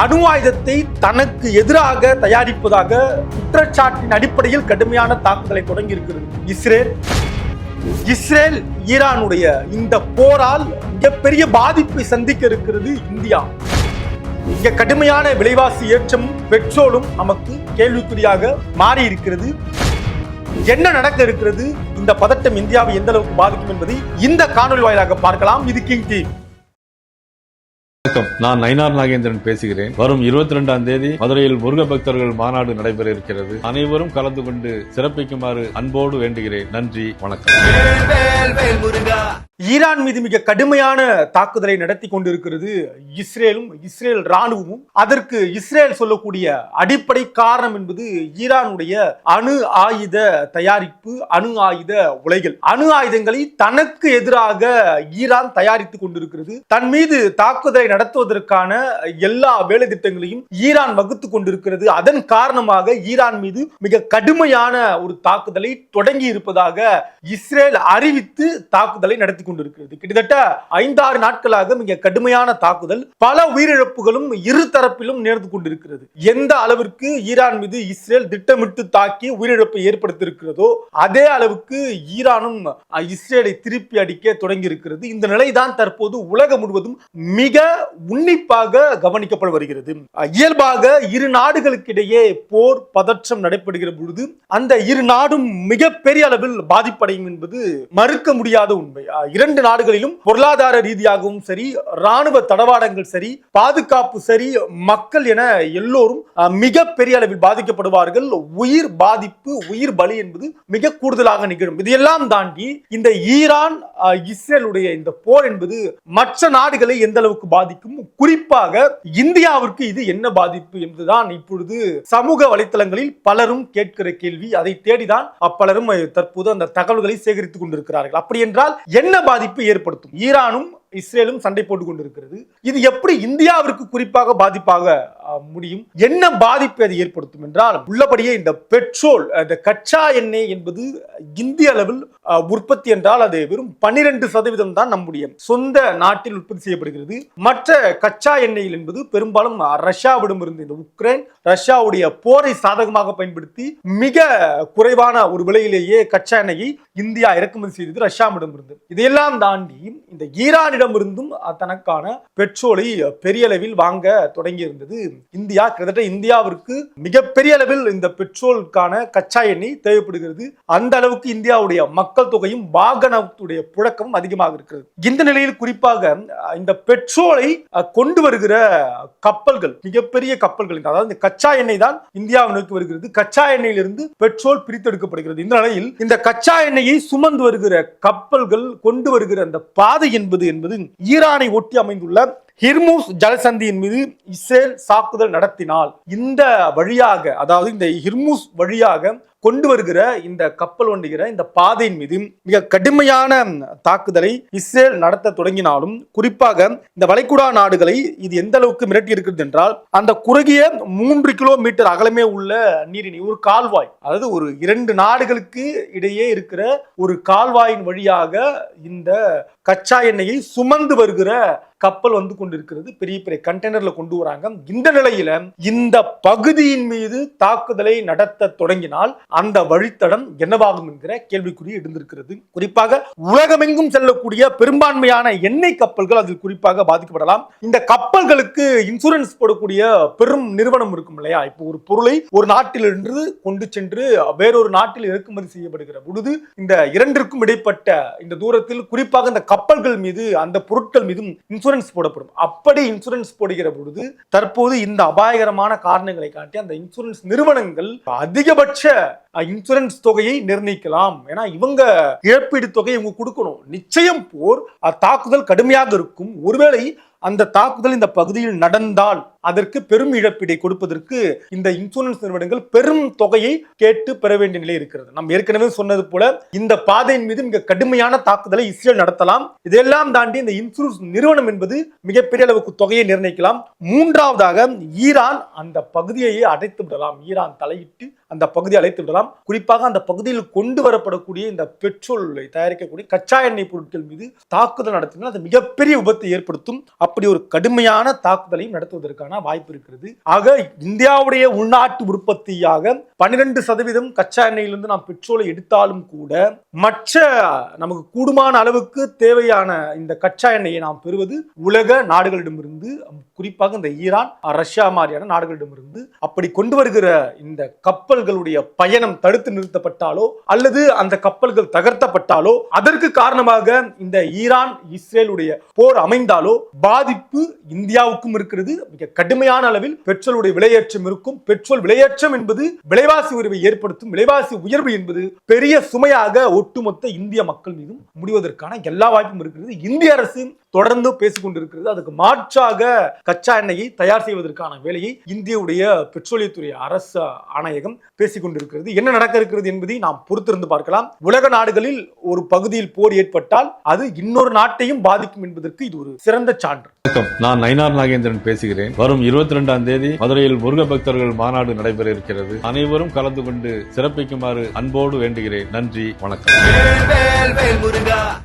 அணு ஆயுதத்தை தனக்கு எதிராக தயாரிப்பதாக குற்றச்சாட்டின் அடிப்படையில் கடுமையான தாக்குதலை தொடங்கி இருக்கிறது இஸ்ரேல். இஸ்ரேல் ஈரானுடைய இந்த போரால் மிகப்பெரிய பாதிப்பை சந்திக்க இருக்கிறது இந்தியா. இங்க கடுமையான விலைவாசி ஏற்றமும் பெட்ரோலும் நமக்கு கேள்விக்குறியாக மாறி இருக்கிறது என்ன நடக்க இருக்கிறது? இந்த பதட்டம் இந்தியாவை எந்த அளவுக்கு பாதிக்கும் என்பதை இந்த காணொலி வாயிலாக பார்க்கலாம். இது கிங் டிவி வணக்கம். நான் நயினார் நாகேந்திரன் பேசுகிறேன். வரும் இருபத்தி ரெண்டாம் தேதி மதுரையில் முருக பக்தர்கள் மாநாடு நடைபெற இருக்கிறது. அனைவரும் கலந்து கொண்டு சிறப்பிக்குமாறு அன்போடு வேண்டுகிறேன். நன்றி வணக்கம். ஈரான் மீது மிக கடுமையான தாக்குதலை நடத்தி கொண்டிருக்கிறது இஸ்ரேலும் இஸ்ரேல் ராணுவமும் அதற்கு இஸ்ரேல் சொல்லக்கூடிய அடிப்படை காரணம் என்பது ஈரானுடைய அணு ஆயுத தயாரிப்பு அணு ஆயுத உலைகள். அணு ஆயுதங்களை தனக்கு எதிராக ஈரான் தயாரித்துக் கொண்டிருக்கிறது. தன் மீது தாக்குதலை நடத்துவதற்கான எல்லா வேலை திட்டங்களையும் ஈரான் வகுத்து கொண்டிருக்கிறது. அதன் காரணமாக ஈரான் மீது மிக கடுமையான ஒரு தாக்குதலை தொடங்கி இருப்பதாக இஸ்ரேல் அறிவித்து தாக்குதலை நடத்தி கொண்டிருக்கிறது. கிட்டத்தட்ட ஐந்தாறு நாட்களாக மிக கடுமையான தாக்குதல் பல உயிரிழப்புகளும் இரு தரப்பிலும் நேர்ந்து கொண்டிருக்கிறது. எந்த அளவிற்கு ஈரான் மீது இஸ்ரேல் திட்டமிட்டு தாக்கி உயிரிழப்பை ஏற்படுத்தியிருக்கிறதோ அதே அளவுக்கு ஈரானும் இஸ்ரேலை திருப்பி அடிக்க தொடங்கி இருக்கிறது இந்த நிலைதான் தற்போது உலகம் முழுவதும் மிக உன்னிப்பாக கவனிக்கப்பட்டு வருகிறது. இயல்பாக இரு நாடுகளுக்கிடையே போர் பதற்றம் நடைபெறுகிற பொழுது அந்த இரு நாடும் மிகப்பெரிய அளவில் பாதிப்படையும் என்பது மறுக்க முடியாத உண்மை. இரண்டு நாடுகளிலும் பொருளாதார ரீதியாகவும் சரி ராணுவ தடவாடங்கள் சரி பாதுகாப்பு சரி மக்கள் என எல்லோரும் மிக மிகப்பெரிய அளவில் பாதிக்கப்படுவார்கள். உயிர் பாதிப்பு உயிர் பலி என்பது மிக கூடுதலாக நிகழும். இதையெல்லாம் தாண்டி இந்த ஈரான் இஸ்ரேலுடைய இந்த போர் என்பது மற்ற நாடுகளை எந்த அளவுக்கு பாதி பாதிக்கும். குறிப்பாக இந்தியாவிற்கு இது என்ன பாதிப்பு என்பதுதான் இப்பொழுது சமூக வலைத்தளங்களில் பலரும் கேட்கிற கேள்வி. அதை தேடிதான் அப்பலரும் தற்போது அந்த தகவல்களை சேகரித்துக் கொண்டிருக்கிறார்கள். அப்படி என்றால் என்ன பாதிப்பு ஏற்படுத்தும்? ஈரானும் இஸ்ரேலும் சண்டை போட்டுக் கொண்டிருக்கிறது. இது எப்படி இந்தியாவிற்கு குறிப்பாக பாதிப்பாக முடியும்? என்ன பாதிப்பை அது ஏற்படுத்தும் என்றால் உள்ளபடியே இந்த பெட்ரோல் இந்த கச்சா எண்ணெய் என்பது இந்திய அளவில் உற்பத்தி என்றால் அது வெறும் பன்னிரண்டு சதவீதம் தான் நம்முடைய சொந்த நாட்டில் உற்பத்தி செய்யப்படுகிறது. மற்ற கச்சா எண்ணெயில் என்பது பெரும்பாலும் ரஷ்யாவிடம் இருந்து இந்த உக்ரைன் ரஷ்யாவுடைய போரை சாதகமாக பயன்படுத்தி மிக குறைவான ஒரு விலையிலேயே கச்சா எண்ணெயை இந்தியா இறக்குமதி செய்தது ரஷ்யாவிடம் இருந்து இதையெல்லாம் தாண்டி இந்த ஈரான் இருந்தும் தனக்கான பெட்ரோலை பெரிய அளவில் வாங்க தொடங்கி இருந்தது இந்தியா கிட்டத்தட்ட இந்தியாவிற்கு மிகப்பெரிய அளவில் இந்த பெட்ரோலுக்கான கச்சா எண்ணெய் தேவைப்படுகிறது. அந்த அளவுக்கு இந்தியாவுடைய மக்கள் தொகையும் வாகனத்துடைய புழக்கமும் அதிகமாக இருக்கிறது. இந்த நிலையில் குறிப்பாக இந்த பெட்ரோலை கொண்டு வருகிற கப்பல்கள் மிகப்பெரிய கப்பல்கள் அதாவது இந்த கச்சா எண்ணெய் தான் இந்தியாவை நோக்கி வருகிறது. கச்சா எண்ணெயிலிருந்து பெட்ரோல் பிரித்தெடுக்கப்படுகிறது. இந்த நிலையில் இந்த கச்சா எண்ணெயை சுமந்து வருகிற கப்பல்கள் கொண்டு வருகிற அந்த பாதை என்பது என்பது ஈரானை ஒட்டி அமைந்துள்ள ஹிர்மூஸ் ஜலசந்தியின் மீது இஸ்ரேல் தாக்குதல் நடத்தினால் இந்த வழியாக அதாவது இந்த ஹிர்மூஸ் வழியாக கொண்டு வருகிற இந்த கப்பல் ஒண்டுகிற இந்த பாதையின் மீது மிக கடுமையான தாக்குதலை இஸ்ரேல் நடத்த தொடங்கினாலும் குறிப்பாக இந்த வளைகுடா நாடுகளை இது எந்த அளவுக்கு மிரட்டி இருக்கிறது என்றால் அந்த குறுகிய மூன்று கிலோமீட்டர் அகலமே உள்ள நீரிணி ஒரு கால்வாய் அதாவது ஒரு இரண்டு நாடுகளுக்கு இடையே இருக்கிற ஒரு கால்வாயின் வழியாக இந்த கச்சா எண்ணெயை சுமந்து வருகிற கப்பல் வந்து கொண்டிருக்கிறது. பெரிய பெரிய கண்டெய்னர்ல கொண்டு வராங்க. இந்த நிலையில இந்த பகுதியின் மீது தாக்குதலை நடத்த தொடங்கினால் அந்த வழித்தடம் என்னவாகும் என்கிற கேள்விக்குறி எழுந்திருக்கிறது. குறிப்பாக உலகமெங்கும் செல்லக்கூடிய பெரும்பான்மையான எண்ணெய் கப்பல்கள் அதில் குறிப்பாக பாதிக்கப்படலாம். இந்த கப்பல்களுக்கு இன்சூரன்ஸ் போடக்கூடிய பெரும் நிறுவனம் இருக்கும் இல்லையா? இப்போ ஒரு பொருளை ஒரு நாட்டிலிருந்து கொண்டு சென்று வேறொரு நாட்டில் இறக்குமதி செய்யப்படுகிற பொழுது இந்த இரண்டிற்கும் இடைப்பட்ட இந்த தூரத்தில் குறிப்பாக இந்த கப்பல்கள் மீது அந்த பொருட்கள் மீதும் இன்சூரன்ஸ் போடப்படும். அப்படி இன்சூரன்ஸ் போடுகிற பொழுது தற்போது இந்த அபாயகரமான காரணங்களை காட்டி அந்த இன்சூரன்ஸ் நிறுவனங்கள் அதிகபட்ச இன்சூரன்ஸ் தொகையை நிர்ணயிக்கலாம். ஏன்னா இவங்க இழப்பீடு தொகையை இவங்க கொடுக்கணும். நிச்சயம் போர் தாக்குதல் கடுமையாக இருக்கும். ஒருவேளை அந்த தாக்குதல் இந்த பகுதியில் நடந்தால் அதற்கு பெரும் இழப்பீடை கொடுப்பதற்கு இந்த இன்சூரன்ஸ் நிறுவனங்கள் பெரும் தொகையை கேட்டு பெற வேண்டிய நிலை இருக்கிறது. நாம் ஏற்கனவே சொன்னது போல இந்த பாதையின் மீது மிக கடுமையான தாக்குதலை இஸ்ரேல் நடத்தலாம். இதெல்லாம் தாண்டி இந்த இன்சூரன்ஸ் நிறுவனம் என்பது மிகப்பெரிய அளவுக்கு தொகையை நிர்ணயிக்கலாம். மூன்றாவதாக ஈரான் அந்த பகுதியையே அடைத்து விடலாம். ஈரான் தலையிட்டு அந்த பகுதியை அழைத்து விடலாம். குறிப்பாக அந்த பகுதியில் கொண்டு வரப்படக்கூடிய இந்த பெட்ரோலை தயாரிக்கக்கூடிய கச்சா எண்ணெய் பொருட்கள் மீது தாக்குதல் நடத்தினால் அது மிகப்பெரிய விபத்தை ஏற்படுத்தும். அப்படி ஒரு கடுமையான தாக்குதலையும் நடத்துவதற்கான வாய்ப்பு இருக்கிறது. ஆக இந்தியாவுடைய உள்நாட்டு உற்பத்தியாக பன்னிரண்டு சதவீதம் கச்சா எண்ணெயிலிருந்து நாம் பெட்ரோலை எடுத்தாலும் கூட மற்ற நமக்கு கூடுமான அளவுக்கு தேவையான இந்த கச்சா எண்ணெயை நாம் பெறுவது உலக நாடுகளிடமிருந்து குறிப்பாக இந்த ஈரான் ரஷ்யா மாதிரியான நாடுகளிடமிருந்து. அப்படி கொண்டு வருகிற இந்த கப்பல் கப்பல்களுடைய பயணம் தடுத்து நிறுத்தப்பட்டாலோ அல்லது அந்த கப்பல்கள் தகர்த்தப்பட்டாலோ அதற்கு காரணமாக இந்த ஈரான் இஸ்ரேலுடைய போர் அமைந்தாலோ பாதிப்பு இந்தியாவுக்கும் இருக்கிறது. மிக கடுமையான அளவில் பெட்ரோலுடைய விலையேற்றம் இருக்கும். பெட்ரோல் விலையேற்றம் என்பது விலைவாசி உயர்வை ஏற்படுத்தும். விலைவாசி உயர்வு என்பது பெரிய சுமையாக ஒட்டுமொத்த இந்திய மக்கள் மீதும் முடிவதற்கான எல்லா வாய்ப்பும் இருக்கிறது. இந்திய அரசு தொடர்ந்து பேசிக் கொண்டிருக்கிறது அதுக்கு மாற்றாக கச்சா எண்ணெயை தயார் செய்வதற்கான வேலையை இந்தியாவுடைய பெட்ரோலியத்துறை அரசு ஆணையகம் பேசிக் கொண்டிருக்கிறது என்ன நடக்க இருக்கிறது என்பதை நாம் பொறுத்திருந்து பார்க்கலாம். உலக நாடுகளில் ஒரு பகுதியில் போர் ஏற்பட்டால் அது இன்னொரு நாட்டையும் பாதிக்கும் என்பதற்கு இது ஒரு சிறந்த சான்று. வணக்கம். நான் நயினார் நாகேந்திரன் பேசுகிறேன். வரும் இருபத்தி ரெண்டாம் தேதி மதுரையில் முருக பக்தர்கள் மாநாடு நடைபெற இருக்கிறது. அனைவரும் கலந்து கொண்டு சிறப்பிக்குமாறு அன்போடு வேண்டுகிறேன். நன்றி. வணக்கம். வேல் வேல் முருகா.